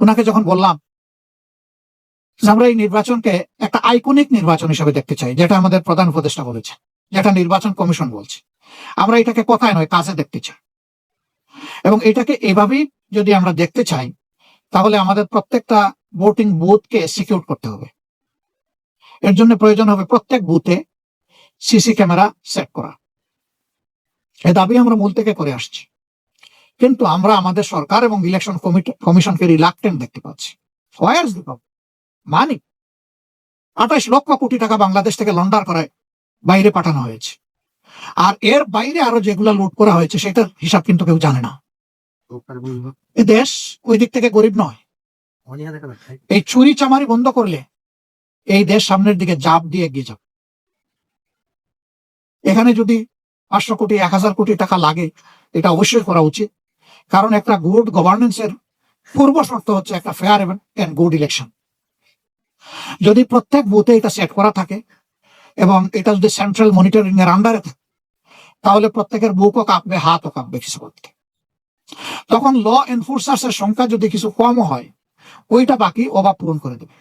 ওনাকে যখন বললাম আমরা এই নির্বাচনকে একটা আইকনিক নির্বাচন হিসেবে দেখতে চাই, যেটা আমাদের প্রধান উপদেষ্টা বলেছে, যেটা নির্বাচন কমিশন বলছে, আমরা এটাকে কথায় নয়, কাজে দেখতে চাই। এবং এটাকে এভাবেই যদি আমরা দেখতে চাই, তাহলে আমাদের প্রত্যেকটা ভোটিং বুথকে সিকিউর করতে হবে। এর জন্য প্রয়োজন হবে প্রত্যেক বুথে সিসি ক্যামেরা সেট করা। এ দাবি আমরা মূল থেকে করে আসছি। কিন্তু আমরা আমাদের সরকার এবং ইলেকশন কমিশনকে রিলাক্টেন্ট দেখতে পাচ্ছি। ওয়ার্স দি মানি আঠাশ লক্ষ কোটি টাকা বাংলাদেশ থেকে লন্ডার করায় বাইরে পাঠানো হয়েছে। আর এর বাইরে আরও যেগুলো লুট করা হয়েছে, সেটার হিসাব কিন্তু কেউ জানে না। এ দেশ ওই দিক থেকে গরিব নয়। এই চুরি চামারি বন্ধ করলে এই দেশ সামনের দিকে জাপ দিয়ে এগিয়ে যাবে। এখানে যদি পাঁচশো কোটি, এক হাজার কোটি টাকা লাগে, এটা অবশ্যই করা উচিত। কারণ একটা গুড গভর্নেন্স এর পূর্ব শর্ত হচ্ছে একটা ফেয়ার এন্ড গুড ইলেকশন যদি প্রত্যেক বুথে এটা সেট করা থাকে এবং এটা যদি সেন্ট্রাল মনিটরিং এর আন্ডারে থাকে, তাহলে প্রত্যেকের বুকও কাঁপবে, হাতও কাঁপবে কিছু করতে তখন ল এনফোর্সার্স এর সংখ্যা যদি কিছু কম হয়, ওইটা বাকি অভাব পূরণ করে দেবে।